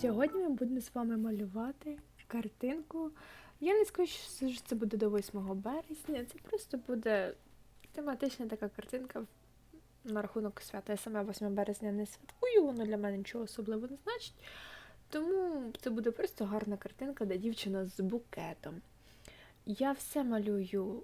Сьогодні ми будемо з вами малювати картинку. Я не скажу, що це буде до 8 березня. Це просто буде тематична така картинка на рахунок свята. Я саме 8 березня не святкую, воно для мене нічого особливого не значить. Тому це буде просто гарна картинка, де дівчина з букетом. Я все малюю.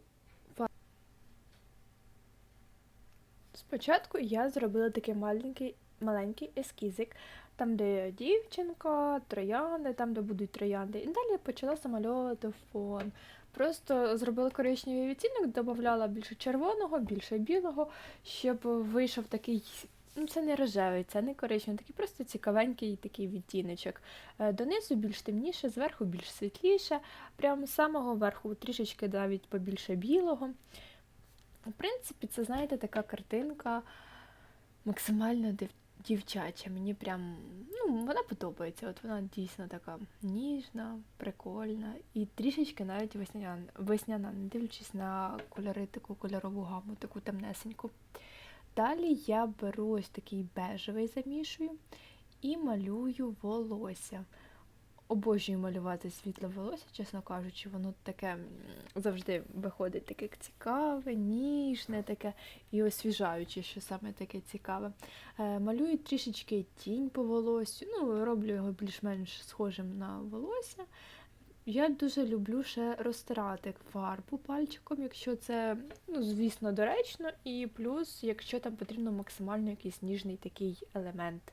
Спочатку я зробила такий маленький, маленький ескізик, там, де дівчинка, троянди, там, де будуть троянди. І далі почала замальовувати фон. Просто зробила коричневий відтінок, додавала більше червоного, більше білого, щоб вийшов такий. Ну, це не рожевий, це не коричневий, такий просто цікавенький такий відтіночок. Е, Донизу більш темніше, зверху більш світліше, прямо з самого верху трішечки навіть побільше білого. В принципі, це, знаєте, така картинка максимально див- дівчача. Мені прям ну, вона подобається. От вона дійсно така ніжна, прикольна і трішечки навіть весняна, весняна, не дивлячись на кольори, таку кольорову гаму, таку темнесеньку. Далі я беру ось такий бежевий замішую і малюю волосся. Обожнюю малювати світле волосся, чесно кажучи, воно таке завжди виходить таке цікаве, ніжне, таке і освіжаюче, що саме таке цікаве. Е, малюю трішечки тінь по волосю, ну, роблю його більш-менш схожим на волосся. Я дуже люблю ще розтирати фарбу пальчиком, якщо це, ну, звісно, доречно, і плюс, якщо там потрібно максимально якийсь ніжний такий елемент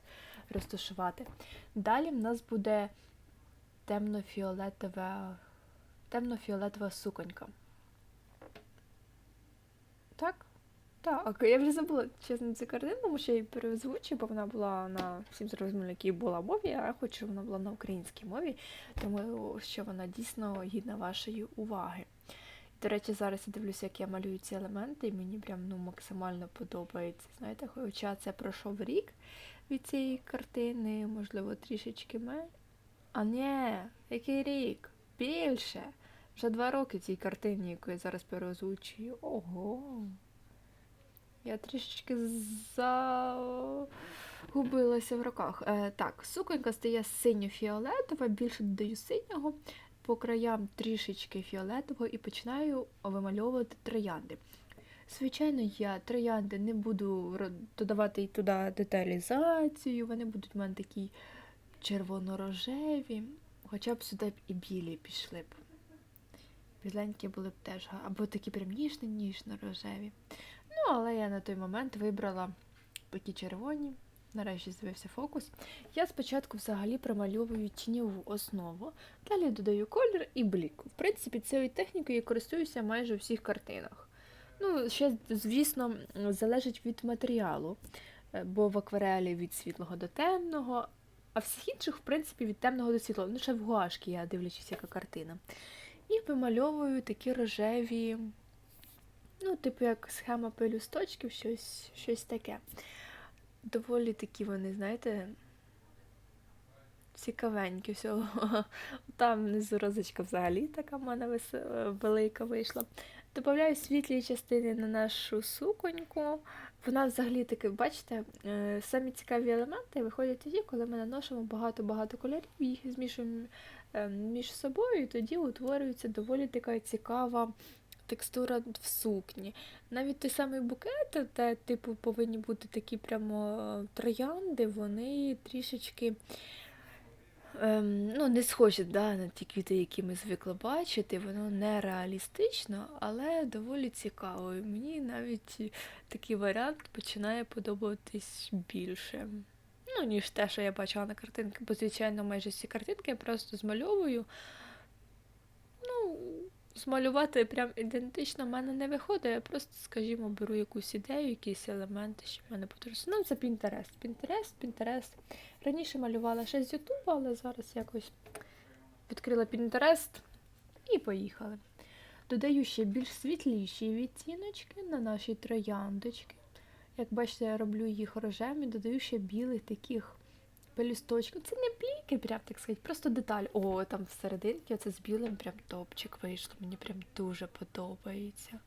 розташувати. Далі в нас буде темно-фіолетова, темно-фіолетова суконька. Так? Так, я вже забула чесно цю картину, тому що я її переозвучу, бо вона була на всім зрозуміло, якій була мові, а я хочу, щоб вона була на українській мові, тому що вона дійсно гідна вашої уваги. До речі, зараз я дивлюся, як я малюю ці елементи, і мені прям ну, максимально подобається. Знаєте, хоча це пройшов рік від цієї картини, можливо, трішечки менше. А ні, який рік? Більше. Вже два роки цій картині, яку я зараз переозвучую. Ого. Я трішечки загубилася в руках. Е, так, суконька стає синьо-фіолетова, більше додаю синього, по краям трішечки фіолетового і починаю вимальовувати троянди. Звичайно, я троянди не буду додавати туди деталізацію, вони будуть в мене такі червоно-рожеві, хоча б сюди б і білі пішли б. Біленькі були б теж, або такі прям ніжно-ніжно-рожеві. Ну, але я на той момент вибрала такі червоні. Нарешті з'явився фокус. Я спочатку взагалі промальовую тіньову основу, далі додаю колір і блік. В принципі, цією технікою я користуюся майже у всіх картинах. Ну, ще, звісно, залежить від матеріалу, е, бо в акварелі від світлого до темного, а всіх інших, в принципі, від темного до світлого. Ну, ще в гуашки я дивлячись, яка картина. І вимальовую такі рожеві, ну, типу, як схема пелюсточків, щось, щось таке. Доволі такі вони, знаєте, цікавенькі всього. Там внизу розочка взагалі така в мене е, велика вийшла. Добавляю світлі частини на нашу суконьку. Вона взагалі таки, бачите, е, самі цікаві елементи виходять тоді, коли ми наносимо багато-багато кольорів, їх змішуємо е, між собою, і тоді утворюється доволі така цікава текстура в сукні. Навіть той самий букет, де, типу, повинні бути такі прямо троянди, вони трішечки ем, ну, не схожі да, на ті квіти, які ми звикли бачити. Воно не реалістично, але доволі цікаво. І мені навіть такий варіант починає подобатись більше. Ну, ніж те, що я бачила на картинки. Бо, звичайно, майже всі картинки я просто змальовую. Ну, змалювати прям ідентично в мене не виходить. Я просто, скажімо, беру якусь ідею, якісь елементи, що в мене потрібно. Ну, це Pinterest. Pinterest, Pinterest. Раніше малювала ще з Ютуба, але зараз якось відкрила Pinterest і поїхали. Додаю ще більш світліші відтіночки на наші трояндочки. Як бачите, я роблю їх рожеві, додаю ще білих таких пелюсточків. Це не бліки, прям так сказати, просто деталь. О, там всерединки оце з білим прям топчик вийшло. Мені прям дуже подобається.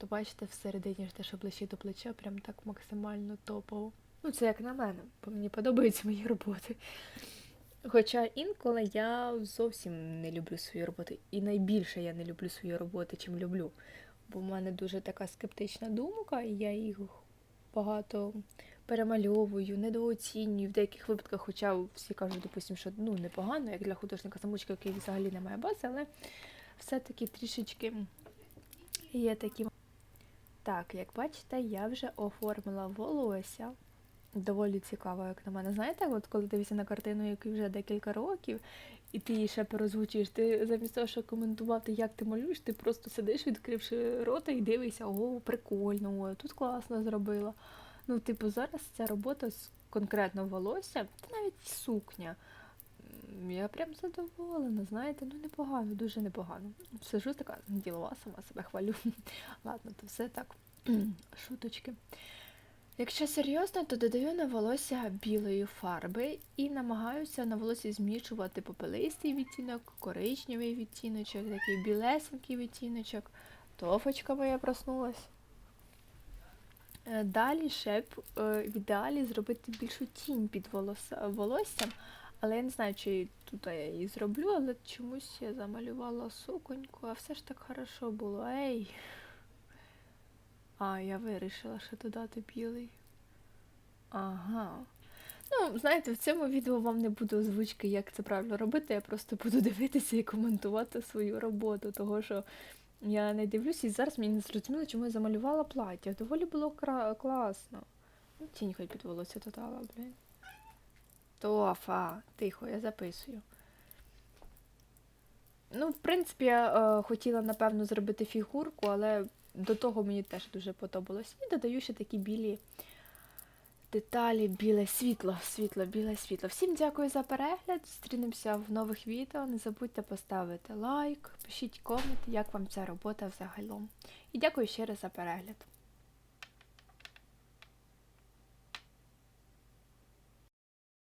От бачите, всередині ж те, що ближче до плеча, прям так максимально топово. Ну, це як на мене, бо мені подобаються мої роботи. Хоча інколи я зовсім не люблю свою роботу. І найбільше я не люблю свою роботу, чим люблю. Бо в мене дуже така скептична думка, і я їх багато перемальовую, недооцінюю в деяких випадках, хоча всі кажуть, допустим, що ну непогано, як для художника самочка, який взагалі не має бази, але все-таки трішечки є такі. Так, як бачите, я вже оформила волосся. Доволі цікаво, як на мене. Знаєте, от коли дивишся на картину, якій вже декілька років, і ти її ще перезвучиш, ти замість того, щоб коментувати, як ти малюєш, ти просто сидиш, відкривши рота і дивишся, о, прикольно, о, тут класно зробила. Ну, типу, зараз ця робота з конкретно волосся, та навіть сукня. Я прям задоволена, знаєте, ну непогано, дуже непогано. Сижу така ділова, сама себе хвалю. Ладно, то все так. Шуточки. Якщо серйозно, то додаю на волосся білої фарби і намагаюся на волосі змішувати попелистий відтінок, коричневий відтіночок, такий білесенький відтіночок. Тофочка моя проснулась. Е, Далі ще б е, в ідеалі зробити більшу тінь під волоссям, але я не знаю, чи тут я її зроблю, але чомусь я замалювала суконьку, а все ж так хорошо було. Ей! А, я вирішила ще додати білий. Ага. Ну, знаєте, в цьому відео вам не буде озвучки, як це правильно робити. Я просто буду дивитися і коментувати свою роботу, того що я не дивлюся, і зараз мені не зрозуміло, чому я замалювала плаття. Доволі було кра- класно. Ну, тінь хоч під волосся додала, блін. Тофа, тихо, я записую. Ну, в принципі, я е, хотіла, напевно, зробити фігурку, але до того мені теж дуже подобалось. І додаю ще такі білі деталі, біле світло, світло, біле світло. Всім дякую за перегляд. Зустрінемося в нових відео. Не забудьте поставити лайк, пишіть коменти, як вам ця робота взагалом. І дякую ще раз за перегляд.